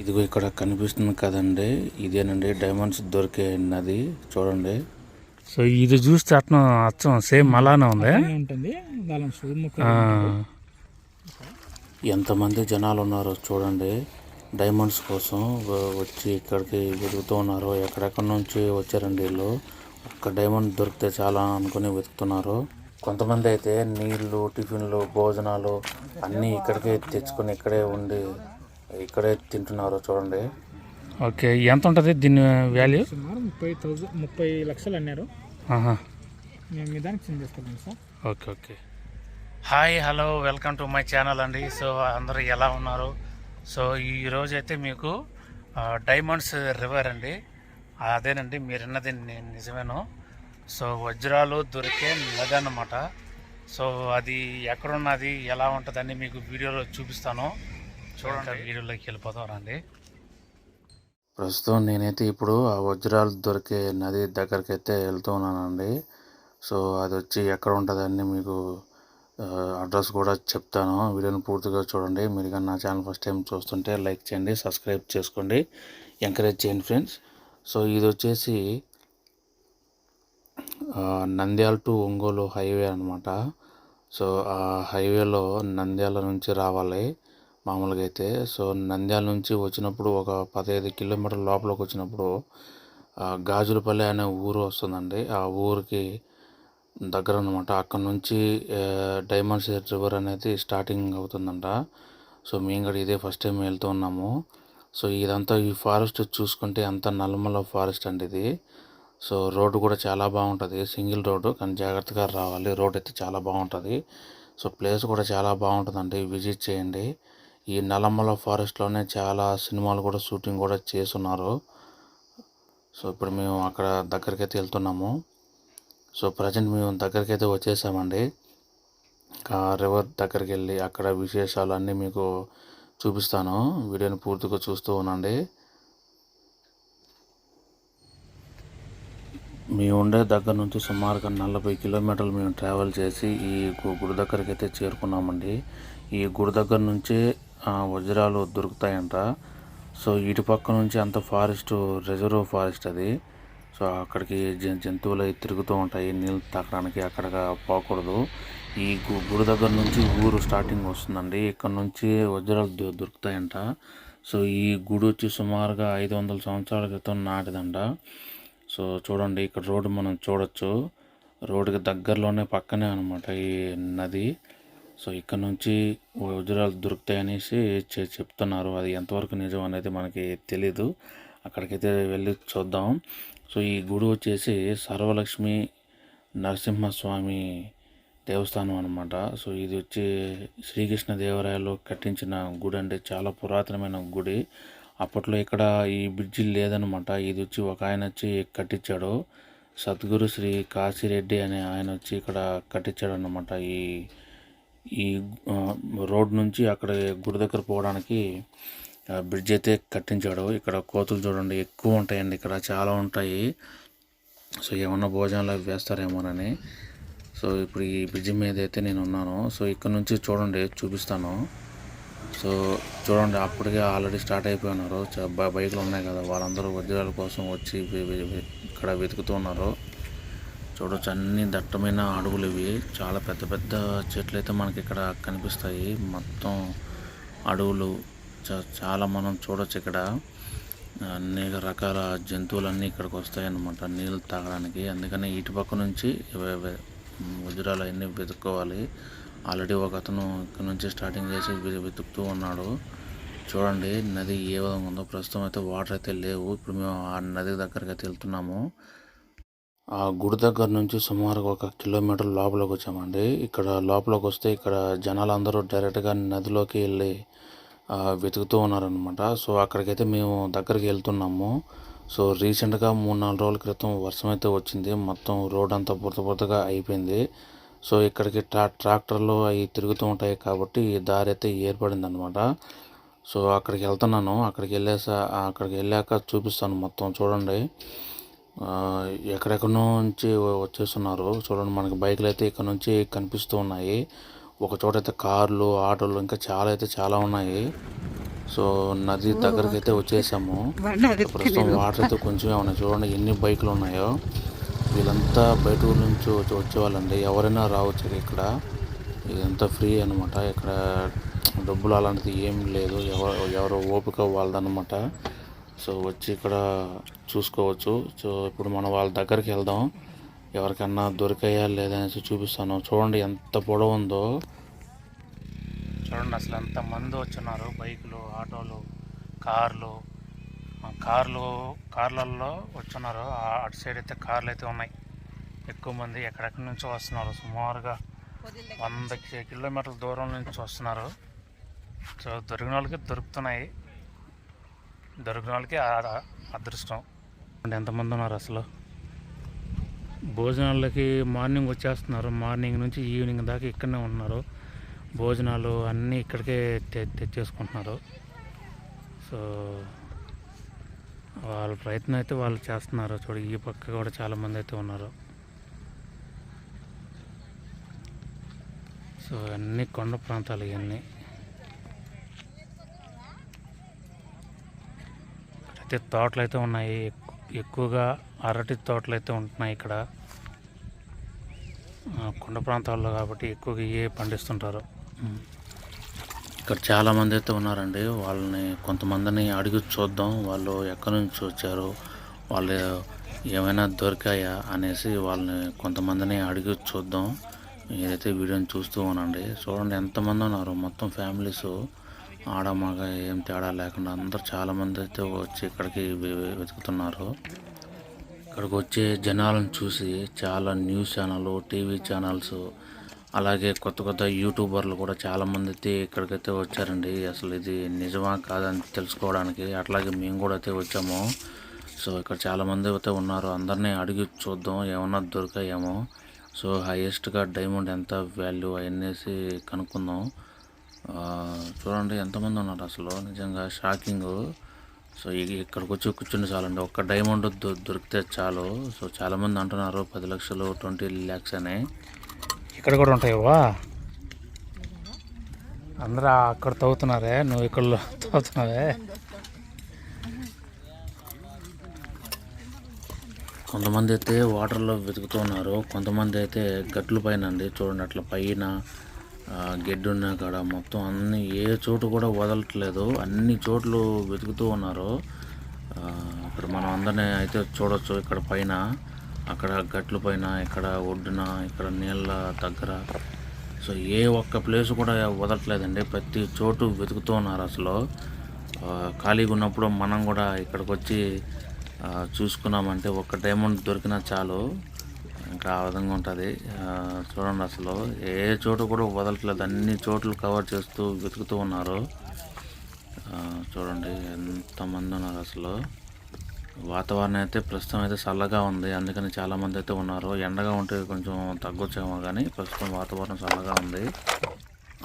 ఇదిగో ఇక్కడ కనిపిస్తుంది కదండి. ఇదేనండి డైమండ్స్ దొరికే నది. చూడండి. సో ఇది చూస్తే అట్నం అచ్చం సేమ్ అలానే ఉంది. ఉంటుంది. ఎంతమంది జనాలు ఉన్నారో చూడండి. డైమండ్స్ కోసం వచ్చి ఇక్కడికి వెతుకుతూ ఉన్నారు ఎక్కడెక్కడి నుంచి వచ్చారండి వీళ్ళు? ఒక్క డైమండ్ దొరికితే చాలా అనుకుని వెతుకుతున్నారు. కొంతమంది అయితే నీళ్ళు టిఫిన్లు భోజనాలు అన్నీ ఇక్కడికే తెచ్చుకొని ఇక్కడే ఉండి ఇక్కడే తింటున్నారు చూడండి. ఓకే ఎంత ఉంటుంది దీని వాల్యూ సుమారు ముప్పై థౌజండ్ ముప్పై లక్షలు అన్నారు. మేము మీ దానికి సెండ్ చేస్తాం sir. Okay okay. Hi hello welcome to my channel అండి. సో అందరూ ఎలా ఉన్నారు? సో ఈ రోజు అయితే మీకు డైమండ్స్ రివర్ అండి. అదేనండి మీరు విన్నది ని- నిజమేను. సో వజ్రాలు దొరికే నది అన్నమాట. సో అది ఎక్కడున్నది ఎలా ఉంటుందని మీకు వీడియోలో చూపిస్తాను. చూడండి. వీడియోలోకి వెళ్ళిపోతాం రండి. ప్రస్తుతం నేనైతే ఇప్పుడు ఆ వజ్రాలు దొరికే నది దగ్గరికి అయితే వెళ్తూ ఉన్నానండి. సో అది వచ్చి ఎక్కడ ఉంటుందని మీకు అడ్రస్ కూడా చెప్తాను. వీడియోని పూర్తిగా చూడండి. మీరు కానీ నా ఛానల్ ఫస్ట్ టైం చూస్తుంటే లైక్ చేయండి సబ్స్క్రైబ్ చేసుకోండి. ఎంకరేజ్ చేయండి ఫ్రెండ్స్. సో ఇది వచ్చేసి నంద్యాల టు ఒంగోలు హైవే అనమాట సో ఆ హైవేలో నంద్యాల నుంచి రావాలి. మామూలుగా అయితే. సో నంద్యాల నుంచి వచ్చినప్పుడు ఒక పదహైదు కిలోమీటర్ల లోపలికి వచ్చినప్పుడు గాజులపల్లి అనే ఊరు వస్తుందండి. ఆ ఊరికి దగ్గర అనమాట అక్కడ నుంచి డైమండ్ డైమండ్స్ రివర్ అనేది స్టార్టింగ్ అవుతుందంట. సో మేము కూడా ఇదే ఫస్ట్ టైం వెళ్తూ ఉన్నాము. సో ఇదంతా ఈ ఫారెస్ట్ చూసుకుంటే అంత నల్మల ఫారెస్ట్ అండి ఇది. సో రోడ్డు కూడా చాలా బాగుంటుంది. సింగిల్ రోడ్డు కానీ జాగ్రత్తగా రావాలి. రోడ్ అయితే చాలా బాగుంటుంది. సో ప్లేస్ కూడా చాలా బాగుంటుందండి. విజిట్ చేయండి. ఈ నల్లమల ఫారెస్ట్లోనే చాలా సినిమాలు కూడా షూటింగ్ కూడా చేస్తున్నారు. సో ఇప్పుడు మేము అక్కడ దగ్గరికైతే వెళ్తున్నాము. సో ప్రజెంట్ మేము దగ్గరికైతే వచ్చేసామండి. రివర్ దగ్గరికి వెళ్ళి అక్కడ విశేషాలు అన్నీ మీకు చూపిస్తాను. వీడియోని పూర్తిగా చూస్తూ ఉండండి. మేము ఉండే దగ్గర నుంచి సుమారుగా నలభై కిలోమీటర్లు మేము ట్రావెల్ చేసి ఈ గుడి దగ్గరికి అయితే చేరుకున్నామండి. ఈ గుడి దగ్గర నుంచే వజ్రాలు దొరుకుతాయంట. సో ఇటు పక్క నుంచి అంత ఫారెస్ట్ రిజర్వ్ ఫారెస్ట్ అది. సో అక్కడికి జ- జంతువులు అవి తిరుగుతూ ఉంటాయి. నీళ్ళు తాకడానికి అక్కడ పోకూడదు. ఈ గు- గుడి దగ్గర నుంచి ఊరు స్టార్టింగ్ వస్తుందండి. ఇక్కడ నుంచి వజ్రాలు దొ- దొరుకుతాయంట. సో ఈ గుడి వచ్చి సుమారుగా ఐదు వందల సంవత్సరాల క్రితం నాటిదంట. సో చూడండి ఇక్కడ రోడ్డు మనం చూడొచ్చు. రోడ్డుకి దగ్గరలోనే పక్కనే అనమాట ఈ నది. సో ఇక్కడ నుంచి వజ్రాలు దొరుకుతాయనేసి చె- చెప్తున్నారు. అది ఎంతవరకు నిజం అనేది మనకి తెలీదు. అక్కడికైతే వెళ్ళి చూద్దాం. సో ఈ గుడి వచ్చేసి సర్వలక్ష్మి నరసింహస్వామి దేవస్థానం అనమాట సో ఇది వచ్చి శ్రీకృష్ణ దేవరాయలు కట్టించిన గుడి అంటే చాలా పురాతనమైన గుడి. అప్పట్లో ఇక్కడ ఈ బ్రిడ్జి లేదనమాట ఇది వచ్చి ఒక ఆయన వచ్చి కట్టించాడు. సద్గురు శ్రీ కాశీరెడ్డి అనే ఆయన వచ్చి ఇక్కడ కట్టించాడు అనమాట ఈ ఈ రోడ్ నుంచి అక్కడ గుడి దగ్గర పోవడానికి బ్రిడ్జ్ అయితే కట్టించాడు. ఇక్కడ కోతులు చూడండి ఎక్కువ ఉంటాయండి ఇక్కడ చాలా ఉంటాయి. సో ఏమన్నా భోజనాలు అవి వేస్తారేమోనని. సో ఇప్పుడు ఈ బ్రిడ్జి మీద అయితే నేను ఉన్నాను. సో ఇక్కడ నుంచి చూడండి చూపిస్తాను. సో చూడండి అప్పటికే ఆల్రెడీ స్టార్ట్ అయిపోయినారు. చ- బైకులు ఉన్నాయి కదా వాళ్ళందరూ వజ్రాల కోసం వచ్చి ఇక్కడ వెతుకుతూ ఉన్నారు. చూడొచ్చు. అన్ని దట్టమైన అడవులు ఇవి. చాలా పెద్ద పెద్ద చెట్లు అయితే మనకి ఇక్కడ కనిపిస్తాయి. మొత్తం అడవులు. చాలా మనం చూడొచ్చు ఇక్కడ. అనేక రకాల జంతువులన్నీ ఇక్కడికి వస్తాయి అన్నమాట నీళ్ళు తాగడానికి. అందుకని ఇటు పక్క నుంచి వజ్రాలు అవన్నీ వెతుక్కోవాలి. ఆల్రెడీ ఒక అతను ఇక్కడ నుంచి స్టార్టింగ్ చేసి వెతుకుతూ ఉన్నాడు. చూడండి నది ఏ విధంగా ఉందో. ప్రస్తుతం అయితే వాటర్ అయితే లేవు. ఇప్పుడు మేము ఆ నది దగ్గరికి అయితే వెళ్తున్నాము. ఆ గుడి దగ్గర నుంచి సుమారుగా ఒక కిలోమీటర్ లోపలికి వచ్చామండి. ఇక్కడ లోపలికి వస్తే ఇక్కడ జనాలు అందరూ డైరెక్ట్గా నదిలోకి వెళ్ళి వెతుకుతూ ఉన్నారనమాట సో అక్కడికైతే మేము దగ్గరికి వెళ్తున్నాము. సో రీసెంట్గా మూడు నాలుగు రోజుల క్రితం వర్షం అయితే వచ్చింది. మొత్తం రోడ్ అంతా బురద బురదగా అయిపోయింది. సో ఇక్కడికి ట్రా ట్రాక్టర్లు అవి తిరుగుతూ ఉంటాయి కాబట్టి ఈ దారి అయితే ఏర్పడింది అనమాట సో అక్కడికి వెళ్తున్నాను. అక్కడికి వెళ్ళేసా అక్కడికి వెళ్ళాక చూపిస్తాను మొత్తం చూడండి. ఎక్కడెక్కడ నుంచి వచ్చేస్తున్నారు. చూడండి మనకి బైకులు అయితే ఇక్కడ నుంచి కనిపిస్తూ ఉన్నాయి. ఒక చోట అయితే కార్లు ఆటోలు ఇంకా చాలా అయితే చాలా ఉన్నాయి. సో నది దగ్గరికి అయితే వచ్చేసాము. ప్రస్తుతం వాటర్ అయితే కొంచెమే ఉన్నాయి. చూడండి ఎన్ని బైకులు ఉన్నాయో. వీళ్ళంతా బయట ఊరు నుంచి వచ్చి వచ్చేవాళ్ళండి. ఎవరైనా రావచ్చు ఇక్కడ. ఇదంతా ఫ్రీ అనమాట ఇక్కడ డబ్బులు అలాంటిది ఏం లేదు. ఎవరు ఎవరు ఓపిక వాళ్ళదన్నమాట. సో వచ్చి ఇక్కడ చూసుకోవచ్చు. సో ఇప్పుడు మనం వాళ్ళ దగ్గరికి వెళ్దాం. ఎవరికన్నా దొరికాయా లేదనేసి చూపిస్తాను. చూడండి ఎంత పొడవు ఉందో. చూడండి అసలు ఎంత మంది వచ్చున్నారు. బైకులు ఆటోలు కార్లు. కార్లు కార్లలో వచ్చున్నారు. అటు సైడ్ అయితే కార్లు అయితే ఉన్నాయి. ఎక్కువ మంది ఎక్కడెక్కడి నుంచో వస్తున్నారు. సుమారుగా వంద కిలోమీటర్ల దూరం నుంచి వస్తున్నారు. సో దొరికిన వాళ్ళకి దొరుకుతున్నాయి. దొరికిన వాళ్ళకి అదృష్టం. అంటే ఎంతమంది ఉన్నారు అసలు? భోజనాలకి మార్నింగ్ వచ్చేస్తున్నారు. మార్నింగ్ నుంచి ఈవినింగ్ దాకా ఇక్కడనే ఉన్నారు. భోజనాలు అన్నీ ఇక్కడికే తె తెచ్చేసుకుంటున్నారు. సో వాళ్ళ ప్రయత్నం అయితే వాళ్ళు చేస్తున్నారు. చూడు ఈ పక్క కూడా చాలామంది అయితే ఉన్నారు. సో అన్నీ కొండ ప్రాంతాలు ఇవన్నీ. అయితే తోటలు అయితే ఉన్నాయి ఎక్కువగా అరటి తోటలు అయితే ఉంటున్నాయి ఇక్కడ. కొండ ప్రాంతాల్లో కాబట్టి ఎక్కువగా ఇవే పండిస్తుంటారు. ఇక్కడ చాలామంది అయితే ఉన్నారండి. వాళ్ళని కొంతమందిని అడిగి చూద్దాం. వాళ్ళు ఎక్కడి నుంచి వచ్చారు? వాళ్ళు ఏమైనా దొరికాయా అనేసి వాళ్ళని కొంతమందిని అడిగి చూద్దాం. ఏదైతే వీడియోని చూస్తూ ఉనండి చూడండి ఎంతమంది ఉన్నారు? మొత్తం ఫ్యామిలీస్. ఆడ మగ ఏం తేడా లేకుండా అందరు చాలామంది అయితే వచ్చి ఇక్కడికి వెతుకుతున్నారు. ఇక్కడికి వచ్చే జనాలను చూసి చాలా న్యూస్ ఛానల్ టీవీ ఛానల్స్ అలాగే కొత్త కొత్త యూట్యూబర్లు కూడా చాలామంది అయితే ఇక్కడికైతే వచ్చారండి. అసలు ఇది నిజమా కాదని తెలుసుకోవడానికి అట్లాగే మేము కూడా అయితే వచ్చాము. సో ఇక్కడ చాలామంది అయితే ఉన్నారు. అందరినీ అడిగి చూద్దాం ఏమన్నా దొరికాయేమో. సో హైయెస్ట్గా డైమండ్ ఎంత వాల్యూ అనేసి కనుక్కుందాం. చూడండి ఎంతమంది ఉన్నారు అసలు. నిజంగా షాకింగ్. సో ఇక్కడికి వచ్చి కూర్చుని చాలండి. ఒక్క డైమండ్ దొరికితే చాలు. సో చాలామంది అంటున్నారు పది లక్షలు ట్వంటీ ల్యాక్స్ అని. ఇక్కడ కూడా ఉంటాయవా అందరూ అక్కడ తవ్వుతున్నారే. నువ్వు ఇక్కడ తవ్వుతున్నావే. కొంతమంది అయితే వాటర్లో వెతుకుతూ ఉన్నారు. కొంతమంది అయితే గట్ల పైన అండి. చూడండి అట్లా పైన ఆ, ఉన్న కాడ మొత్తం అన్ని ఏ చోటు కూడా వదలట్లేదు. అన్ని చోట్లు వెతుకుతూ ఉన్నారు. ఇక్కడ మనం అందరినీ అయితే చూడొచ్చు ఇక్కడ పైన. అక్కడ గట్లు పైన ఇక్కడ ఒడ్డున ఇక్కడ నీళ్ళ దగ్గర. సో ఏ ఒక్క ప్లేస్ కూడా వదలట్లేదండి. ప్రతి చోటు వెతుకుతూ ఉన్నారు అసలు. ఖాళీగా ఉన్నప్పుడు మనం కూడా ఇక్కడికి వచ్చి చూసుకున్నామంటే ఒక డైమండ్ దొరికినా చాలు. ఇంకా ఆ విధంగా ఉంటుంది. చూడండి అసలు ఏ చోటు కూడా వదలట్లేదు. అన్ని చోట్లు కవర్ చేస్తూ వెతుకుతూ ఉన్నారు. చూడండి ఎంతమంది ఉన్నారు అసలు. వాతావరణం అయితే ప్రస్తుతం అయితే చల్లగా ఉంది. అందుకని చాలామంది అయితే ఉన్నారు. ఎండగా ఉంటే కొంచెం తగ్గొచ్చేమో కానీ ప్రస్తుతం వాతావరణం చల్లగా ఉంది.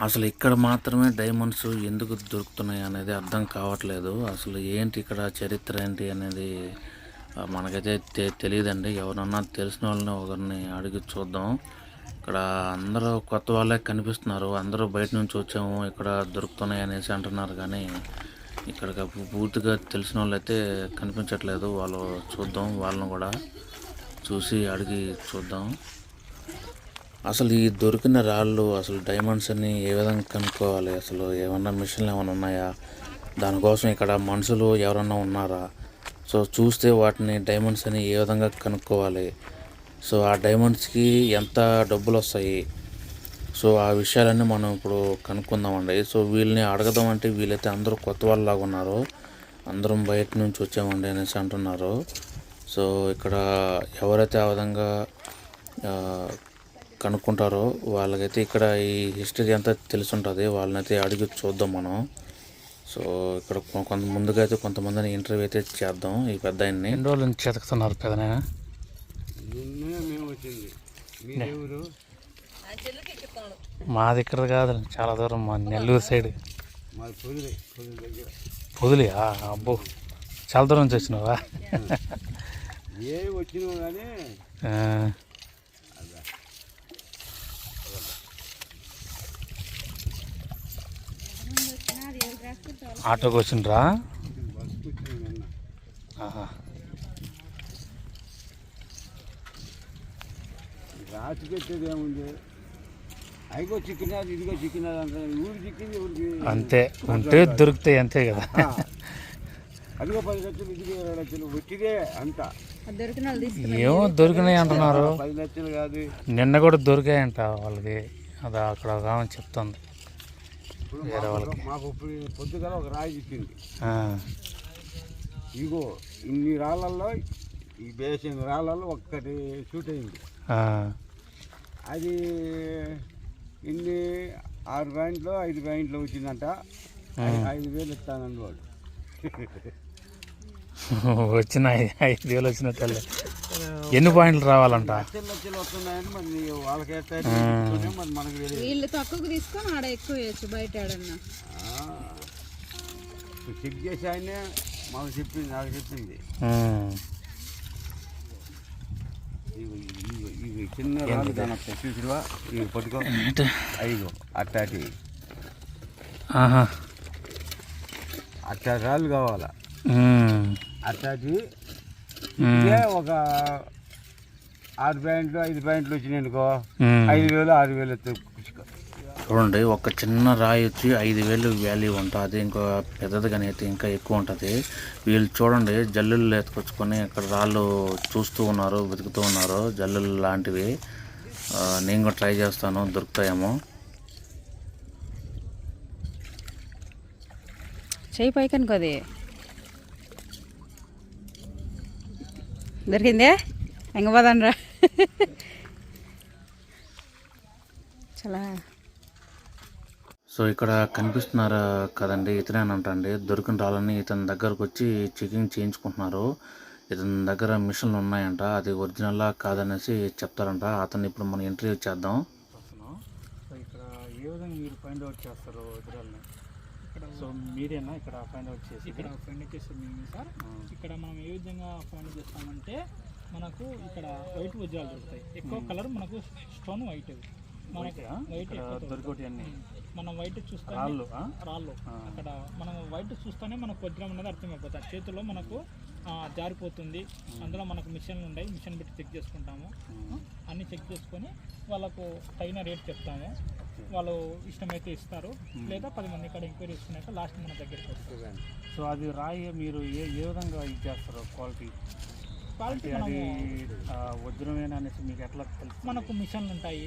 అసలు ఇక్కడ మాత్రమే డైమండ్స్ ఎందుకు దొరుకుతున్నాయి అనేది అర్థం కావట్లేదు. అసలు ఏంటి ఇక్కడ చరిత్ర ఏంటి అనేది మనకైతే తె తెలియదండి ఎవరన్నా తెలిసిన వాళ్ళని ఒకరిని అడిగి చూద్దాం. ఇక్కడ అందరూ కొత్త వాళ్ళే కనిపిస్తున్నారు. అందరూ బయట నుంచి వచ్చాము ఇక్కడ దొరుకుతున్నాయి అనేసి అంటున్నారు. కానీ ఇక్కడ పూర్తిగా తెలిసిన వాళ్ళు అయితే కనిపించట్లేదు. వాళ్ళు చూద్దాం వాళ్ళని కూడా చూసి అడిగి చూద్దాం. అసలు ఈ దొరికిన రాళ్ళు అసలు డైమండ్స్ అన్ని ఏ విధంగా కనుక్కోవాలి? అసలు ఏమన్నా మిషన్లు ఏమైనా ఉన్నాయా? దానికోసం ఇక్కడ మనుషులు ఎవరన్నా ఉన్నారా? సో చూస్తే వాటిని డైమండ్స్ అని ఏ విధంగా కనుక్కోవాలి. సో ఆ డైమండ్స్కి ఎంత డబ్బులు వస్తాయి? సో ఆ విషయాలన్నీ మనం ఇప్పుడు కనుక్కుందామండి. సో వీళ్ళని అడగదామంటే వీళ్ళైతే అందరూ కొత్త వాళ్ళలాగా ఉన్నారు. అందరం బయట నుంచి వచ్చామండి అనేసి అంటున్నారు. సో ఇక్కడ ఎవరైతే ఆ విధంగా కనుక్కుంటారో వాళ్ళకైతే ఇక్కడ ఈ హిస్టరీ అంతా తెలిసి ఉంటుంది వాళ్ళనైతే అడిగి చూద్దాం మనం. సో ఇక్కడ కొంత ముందుగా అయితే కొంతమందిని ఇంటర్వ్యూ అయితే చేద్దాం ఈ పెద్ద ఆయన్ని. ఎన్ని రోజుల నుంచి చెతుకుతున్నారు పెదనైనా మా దగ్గర కాదు చాలా దూరం మా నెల్లూరు సైడ్. పొదిలియా అబ్బో చాలా దూరం నుంచి వచ్చినావా? ఏ వచ్చినా కానీ ఆ, ఆటోకి వచ్చిండ్రా. రాసి పెట్టేది ఏముంది? అయిగో చిక్కినాది ఇదిగో చిక్కినాది అంటే ఊరు చిక్కింది ఊరికి అంతే ఉంటే దొరుకుతాయి అంతే కదా. అదిగో పది లక్షలు ఇదిగో ఇరవై లక్షలు వచ్చిదే అంత. దొరికిన వాళ్ళు తీసుకుని ఏమో దొరికినాయి అంటున్నారు. పది లక్షలు కాదు. నిన్న కూడా దొరికాయంట వాళ్ళకి అది అక్కడ ఆమె చెప్తుంది. వేరే మాకు- వాళ్ళకి. మాకు ఇప్పుడు పొద్దుగల ఒక రాయి ఆ, ఇగో ఇన్ని రాళ్ళల్లో ఈ బేసిన రాళ్ళల్లో ఒక్కటి షూట్ అయింది. అది ఇన్ని ఆరు పాయింట్లు ఐదు పాయింట్లు వచ్చిందంట. ఐదు వేలు ఇస్తానండి వాడు. వచ్చిన ఐ- ఐదు వేలు వచ్చినట్టు ఎన్ని పాయింట్లు రావాలంట? వీళ్ళు తక్కువకు తీసుకొని ఆడ ఎక్కువ వేయచ్చు బయట ఆడన్నా చెక్ చేసి ఆయనే మాకు చెప్పింది నాకు చెప్పింది. ఇవి ఇవి ఇవి చిన్న రాళ్ళు దాని చూసిరువా? ఇవి పట్టుకో. అయ్యో అట్టాటి ఆహా. అట్టా రాళ్ళు కావాలా? అట్టాటి ఇదే ఒక ఆరు ప్యాంట్లు ఐదు ప్యాంట్లు వచ్చినాయి అనుకో. ఐదు వేలు ఆరు వేలు చూడండి ఒక చిన్న రాయి వచ్చి ఐదు వేలు వాల్యూ ఉంటుంది అదే ఇంకో పెద్దదిగానే అయితే ఇంకా ఎక్కువ ఉంటుంది. వీళ్ళు చూడండి జల్లులు ఎత్తుకొచ్చుకొని ఇక్కడ రాళ్ళు చూస్తూ ఉన్నారు వెతుకుతూ ఉన్నారు జల్లులు లాంటివి. నేను కూడా ట్రై చేస్తాను దొరుకుతాయేమో. చేయి పైకనుకో దొరికిందే? ఎంగ చాలా. సో ఇక్కడ కనిపిస్తున్నారు కదండి ఇతనేనంటండి దొరికిన రాళ్ళని ఇతని దగ్గరకు వచ్చి చెకింగ్ చేయించుకుంటున్నారు. ఇతని దగ్గర మిషన్లు ఉన్నాయంట అది ఒరిజినల్లా కాదనేసి చెప్తారంట. అతన్ని ఇప్పుడు మనం ఇంటర్వ్యూ చేద్దాం. సో ఇక్కడ ఏ విధంగా మీరు ఫైండ్ అవుట్ చేస్తారు సో మీరేనా ఇక్కడ ఫైండ్ అవుట్ చేసి ఇక్కడ ఫైండ్ చేస్తాం మేము సార్. ఇక్కడ మనం ఏ విధంగా ఫైండ్ చేస్తామంటే మనకు ఇక్కడ వైట్ వజ్రాలు దొరుకుతాయి. ఎక్కువ కలర్ మనకు స్టోన్ వైట్ మనకి వైట్ దొరికోటి అన్ని మనం వైట్ చూస్తే రాళ్ళు? రాళ్ళు. అక్కడ మనం వైట్ చూస్తేనే మనకు వజ్రం అనేది అర్థమైపోతుంది. చేతిలో మనకు జారిపోతుంది. అందులో మనకు మిషన్లు ఉన్నాయి మిషన్ పెట్టి చెక్ చేసుకుంటాము. అన్ని చెక్ చేసుకొని వాళ్ళకు తగిన రేట్ చెప్తాము. వాళ్ళు ఇష్టమైతే ఇస్తారు. లేదా పది మంది ఇక్కడ ఎంక్వైరీ చేసుకున్నాక లాస్ట్ మన దగ్గరికి వస్తుంది సో అది రాయి మీరు ఏ ఏ విధంగా ఇది చేస్తారు క్వాలిటీ? క్వాలిటీ అది వజ్రమేనా అనేసి మీకు ఎట్లా తెలుసు మనకు మిషన్లు ఉంటాయి.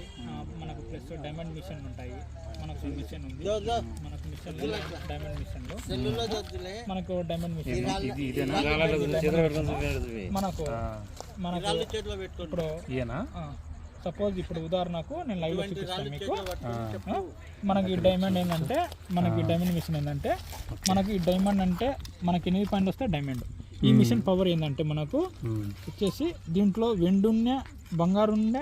మనకు ప్లస్ డైమండ్ మిషన్లు ఉంటాయి. మనకు మిషన్ ఉంది. మనకు మిషన్ డైమండ్ మిషన్లు మనకు డైమండ్ మిషన్ మనకు మనకు ఇప్పుడు సపోజ్ ఇప్పుడు ఉదాహరణకు నేను లైవ్లో చూపిస్తాను మీకు. మనకి ఈ డైమండ్ ఏంటంటే మనకి డైమండ్ మిషన్ ఏంటంటే మనకి ఈ డైమండ్ అంటే మనకి ఎనిమిది పాయింట్లు వస్తే డైమండ్ ఈ మిషన్ పవర్ ఏంటంటే మనకు వచ్చేసి దీంట్లో వెండున్న బంగారు ఉన్న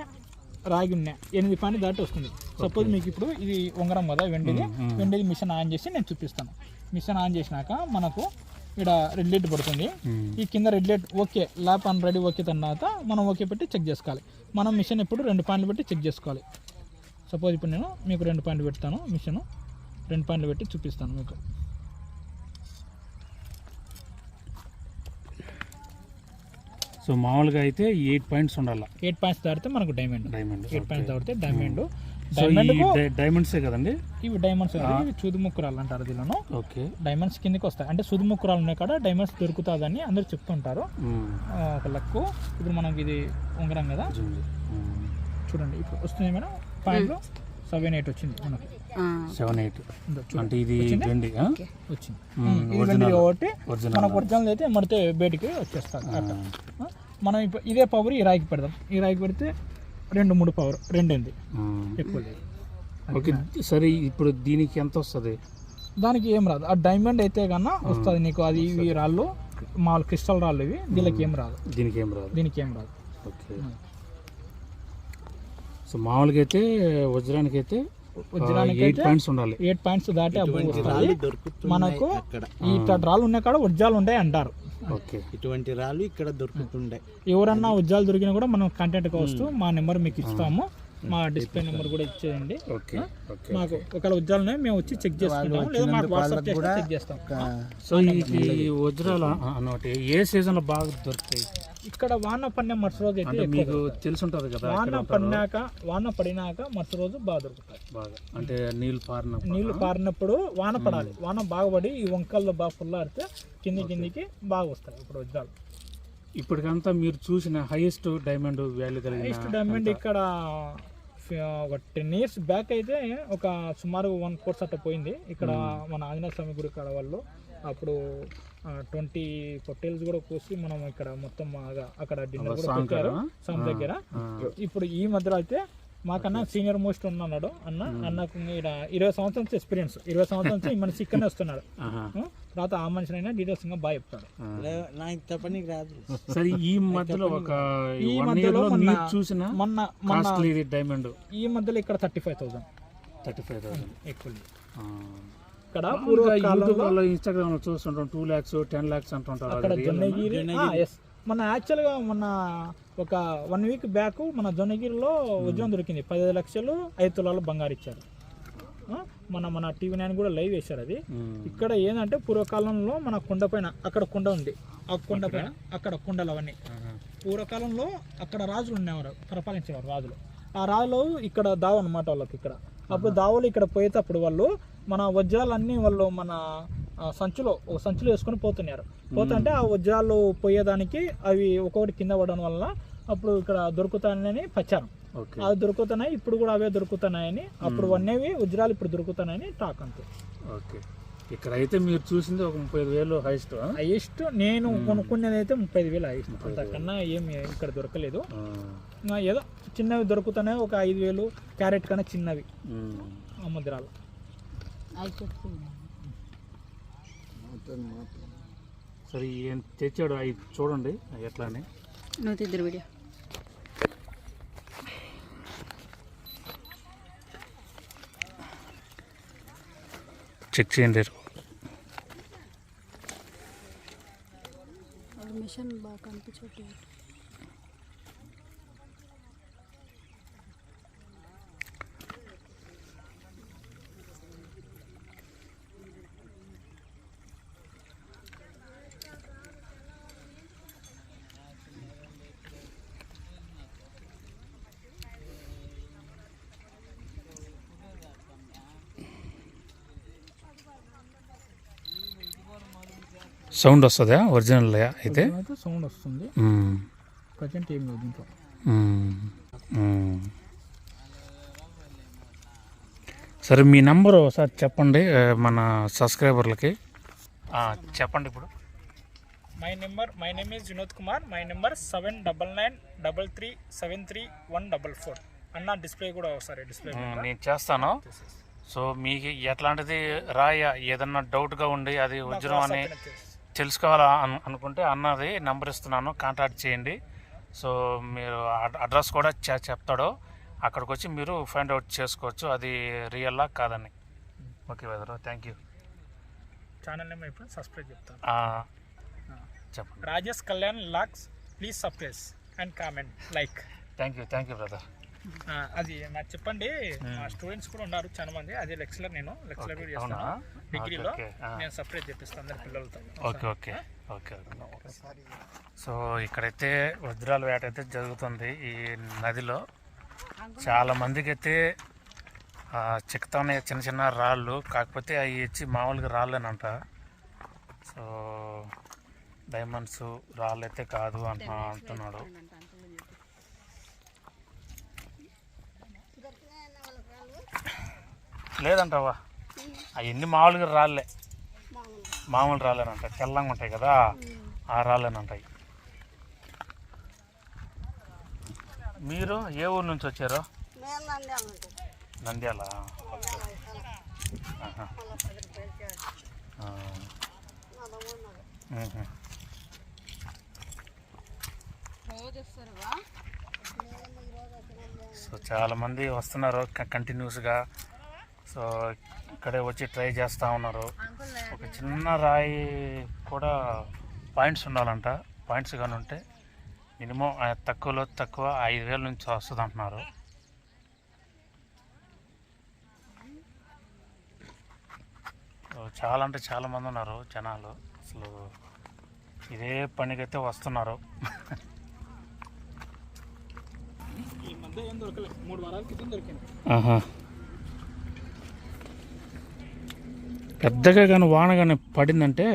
రాగి ఉన్న ఎనిమిది పాయింట్ దాటి వస్తుంది. సపోజ్ మీకు ఇప్పుడు ఇది ఉంగరం కదా వెండిది. వెండిది మిషన్ ఆన్ చేసి నేను చూపిస్తాను. మిషన్ ఆన్ చేసినాక మనకు ఇక్కడ రెడ్ లైట్ పడుతుంది. ఈ కింద red light okay lap on ready okay తర్వాత మనం ఓకే పెట్టి చెక్ చేసుకోవాలి. మనం మిషన్ ఎప్పుడు రెండు పాయింట్లు పెట్టి చెక్ చేసుకోవాలి. సపోజ్ ఇప్పుడు నేను మీకు రెండు పాయింట్లు పెడతాను మిషన్ రెండు పాయింట్లు పెట్టి చూపిస్తాను మీకు. సో మామూలుగా అయితే ఎయిట్ పాయింట్స్ ఉండాలి. ఎయిట్ పాయింట్స్ దాటితే మనకు డైమండ్ డైమండ్ ఎయిట్ పాయింట్స్ దాటితే డైమండ్ సో ఈ డైమండ్సే కదండి? ఇవి డైమండ్స్ ఇవి చూదుముక్కురాలు అంటారు దీనిలో ఓకే. డైమండ్స్ కిందకి వస్తాయి. అంటే సుదుముక్కురాలు ఉన్నాయి కాడ డైమండ్స్ దొరుకుతుందని అందరూ చెప్తుంటారు. ఆ, ఒక లక్కు. ఇప్పుడు మనకి ఇది ఉంగరం కదా. చూడండి ఇప్పుడు వస్తుంది మేడం. పాయింట్లో సెవెన్ ఎయిట్ వచ్చింది మనకు. Seven eight. అంటే ఇది? వచ్చింది? కాబట్టి మనకు ఒరిజినల్ అయితే మడితే బయటికి ఆ, మనం ఇప్పుడు ఇదే పవర్ ఈ రాయికి పెడదాం. ఈ రాయికి పెడితే రెండు మూడు పవర్ రెండేంది. ఎక్కువ లేదు. ఓకే సరే ఇప్పుడు దీనికి ఎంత వస్తుంది? దానికి ఏం రాదు. ఆ డైమండ్ అయితే కన్నా వస్తుంది నీకు. అది ఇవి రాళ్ళు మామూలు క్రిస్టల్ రాళ్ళు ఇవి. దీనికి ఏం రాదు. దీనికి ఏం రాదు. దీనికి ఏం రాదు. ఓకే. సో మామూలుగా అయితే వజ్రానికి అయితే ఎయిట్ పాయింట్స్ ఉండాలి. ఎయిట్ పాయింట్స్ దాటి వస్తుంది మనకు ఈ ఇట్లా రాళ్ళు ఉన్న కాడ వజ్జాలు ఉంటాయి అంటారు. ఓకే. ఇటువంటి రాళ్ళు ఇక్కడ దొరుకుతుండే. ఎవరన్నా వజ్జాలు దొరికినా కూడా మనం కంటెంట్కి వస్తూ మా నెంబర్ మీకు ఇస్తాము. మా డిస్ప్లే నెంబర్ కూడా ఇచ్చేయండి. ఓకే ఓకే మాకు ఒకవేళ ఉద్యోగాలు మేము వచ్చి చెక్ చేసుకుంటాం లేదా మాకు వాట్సాప్ చేసి చెక్ చేస్తాం. సో ఈ వజ్రాలు అన్నమాట ఏ సీజన్లో బాగా దొరుకుతాయి? ఇక్కడ వాన పడిన మరుసటి రోజు అయితే మీకు తెలిసి ఉంటుంది కదా వాన పడినాక వాన పడినాక మరుసటి రోజు బాగా దొరుకుతాయి. బాగా. అంటే నీళ్ళు పారిన నీళ్ళు పారినప్పుడు వాన పడాలి. వాన బాగా పడి ఈ వంకల్లో బాగా ఫుల్ ఆడితే కింది కిందికి బాగా వస్తాయి ఇప్పుడు వజ్రాలు ఇప్పటికంతా మీరు చూసిన హైయెస్ట్ డైమండ్ వాల్యూ కలిగిన నెక్స్ట్ డైమండ్ ఇక్కడ ఒక టెన్ ఇయర్స్ బ్యాక్ అయితే ఒక సుమారు వన్ కోర్స్ అట్లా పోయింది. ఇక్కడ మన ఆంజనేయ స్వామి గుడి కాడ వాళ్ళు అప్పుడు ట్వంటీ పొట్టేల్స్ కూడా కోసి మనం ఇక్కడ మొత్తం అక్కడ డిన్నర్ కూడా పెట్టారు? సామ్ దగ్గర. ఇప్పుడు ఈ మధ్యలో అయితే మాకన్నా సీనియర్ మోస్ట్ ఉన్నాడు అన్న. అన్నకు ఇక్కడ ఇరవై సంవత్సరం నుంచి ఎక్స్పీరియన్స్ ఇరవై సంవత్సరం నుంచి ఈ మనిషి ఇక్కడనే వస్తున్నాడు. ఉం? తర్వాత ఆ మనిషినైనా డీటెయిల్స్ ఇంకా బాగా చెప్తాడు. సరే ఈ మధ్యలో ఒక ఈ మధ్యలో మొన్న- చూసిన మొన్న మొన్న డైమండ్ ఈ మధ్యలో ఇక్కడ thirty five thousand thirty five thousand. ఎక్కువ లో ఇన్స్టాగ్రామ్లో చూస్తుంటాం టూ లాక్స్ టెన్ లాక్స్ అంటుంటారు అక్కడ? జొన్నగిరి మన యాక్చువల్గా మన ఒక వన్ వీక్ బ్యాక్ మన జొన్నగిరిలో ఉద్యోగం దొరికింది. పదిహేను లక్షలు ఐదు తులాలు బంగారు ఇచ్చారు. మన మన టీవీ నైన్ కూడా లైవ్ వేశారు అది. ఉమ్. ఇక్కడ ఏంటంటే పూర్వకాలంలో మన కొండ పైన అక్కడ కొండ ఉంది. ఆ కొండ పైన అక్కడ కొండలు అవన్నీ. పూర్వకాలంలో అక్కడ రాజులు ఉండేవారు పరిపాలించేవారు రాజులు. ఆ రాజులు ఇక్కడ దావు అనమాట వాళ్ళకి ఇక్కడ. అప్పుడు దావులు ఇక్కడ పోయేటప్పుడు వాళ్ళు మన వజ్రాలన్నీ వాళ్ళు మన సంచిలో ఒక సంచిలో వేసుకొని పోతున్నారు. పోతుంటే ఆ వజ్రాలు పోయేదానికి అవి ఒక్కొక్కటి కింద పడడం వల్ల అప్పుడు ఇక్కడ దొరుకుతాయని ప్రచారం. అవి దొరుకుతున్నాయి ఇప్పుడు కూడా అవే దొరుకుతున్నాయని అప్పుడు అనేవి వజ్రాలు ఇప్పుడు దొరుకుతున్నాయని టాక్ అంతే. ఓకే. ఇక్కడ అయితే మీరు చూసింది ఒక ముప్పై ఐదు వేలు హైయెస్ట్ హైయెస్ట్ నేను కొనుక్కునేది అయితే ముప్పై ఐదు వేలు హైయెస్ట్. అంతకన్నా ఏమి ఇక్కడ దొరకలేదు. ఏదో చిన్నవి దొరుకుతున్నాయి ఒక ఐదు వేలు క్యారెట్ కన్నా చిన్నవి. ఆ ముద్రాలు. సరే ఏం తెచ్చాడు అవి చూడండి అవి ఎట్లా అని. నువ్వు తిద్దరు వీడియో. చెక్ చేయండి. మిషన్ బాగా కనిపించట్లేదు. సౌండ్ వస్తుందా? ఒరిజినల్ అయితే? అయితే సౌండ్ వస్తుంది. ప్రజెంట్ ఏం లేదు దీంట్లో. సరే మీ నంబరు ఒకసారి చెప్పండి మన సబ్స్క్రైబర్లకి. ఆ, చెప్పండి ఇప్పుడు. My number my name is Vinod Kumar my number seven double nine double three seven three one double four అన్న డిస్ప్లే కూడా ఒకసారి డిస్ప్లే నేను చేస్తాను. సో మీకు ఎట్లాంటిది రాయ? ఏదన్నా డౌట్గా ఉండి అది వజ్రం అని తెలుసుకోవాలా అను అనుకుంటే అన్నది నెంబర్ ఇస్తున్నాను కాంటాక్ట్ చేయండి. సో మీరు అడ్- అడ్రస్ కూడా చెప్తాడు. అక్కడికి వచ్చి మీరు ఫైండ్ అవుట్ చేసుకోవచ్చు. అది రియల్లా కాదని. ఓకే వెదరు థ్యాంక్ యూ ఛానల్ నేమ్ అయిపోయి సబ్స్క్రైబ్ చెప్తాను. చెప్పండి. Rajesh Kalyan lakhs please subscribe and comment like thank you thank you brother అది నాకు చెప్పండి. మా స్టూడెంట్స్ కూడా ఉన్నారు చాలా మంది. అది లెక్చరర్ నేను. లెక్చరర్ కూడా చేస్తాను. డిగ్రీలో. నేను సపరేట్ చెప్పిస్తాను అందరి పిల్లలతో. Okay okay okay okay. So ఇక్కడైతే వజ్రాల వేట అయితే జరుగుతుంది ఈ నదిలో. చాలా మందికి అయితే ఆ, చిక్కుతా ఉన్నాయి చిన్న చిన్న రాళ్ళు కాకపోతే అవి ఇచ్చి మామూలుగా రాళ్ళేనంట. సో డైమండ్స్ రాళ్ళు అయితే కాదు అంట అంటున్నాడు. లేదంటవా అవన్నీ మామూలుగా రాళ్ళే. మామూలు రాళ్ళేనంట తెల్లంగా ఉంటాయి కదా? ఆ రాళ్ళేనంటాయి మీరు ఏ ఊరు నుంచి వచ్చారు? నంద్యాల. సో చాలామంది వస్తున్నారు కంటిన్యూస్గా. సో ఇక్కడే వచ్చి ట్రై చేస్తూ ఉన్నారు. ఒక చిన్న రాయి కూడా పాయింట్స్ ఉండాలంట. పాయింట్స్ కానీ ఉంటే మినిమం తక్కువలో తక్కువ ఐదు వేల నుంచి వస్తుంది అంటున్నారు. చాలా అంటే చాలామంది ఉన్నారు జనాలు. అసలు ఇదే పనికైతే వస్తున్నారు. దొరకలేదు మూడు వారాల క్రితం దొరికింది. పెద్దగా కానీ వాన కానీ పడిందంటే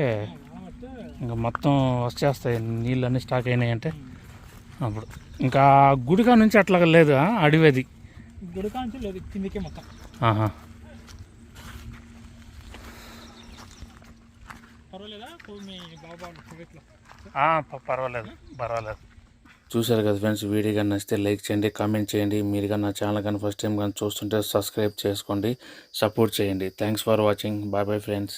ఇంకా మొత్తం వచ్చేస్తాయి. నీళ్ళన్నీ స్టాక్ అయినాయి అంటే అప్పుడు. ఇంకా గుడికా నుంచి అట్లాగా లేదు అడివేది. గుడికాంచి లేదు కిందికే మొత్తం. ఆహా. పర్వాలేదా? పర్వాలేదు పర్వాలేదు. చూశారు కదా ఫ్రెండ్స్ వీడియో కానీ నచ్చితే లైక్ చేయండి కామెంట్ చేయండి. మీరు కానీ నా ఛానల్ కానీ ఫస్ట్ టైం కానీ చూస్తుంటే సబ్స్క్రైబ్ చేసుకోండి సపోర్ట్ చేయండి. Thanks for watching. Bye bye friends.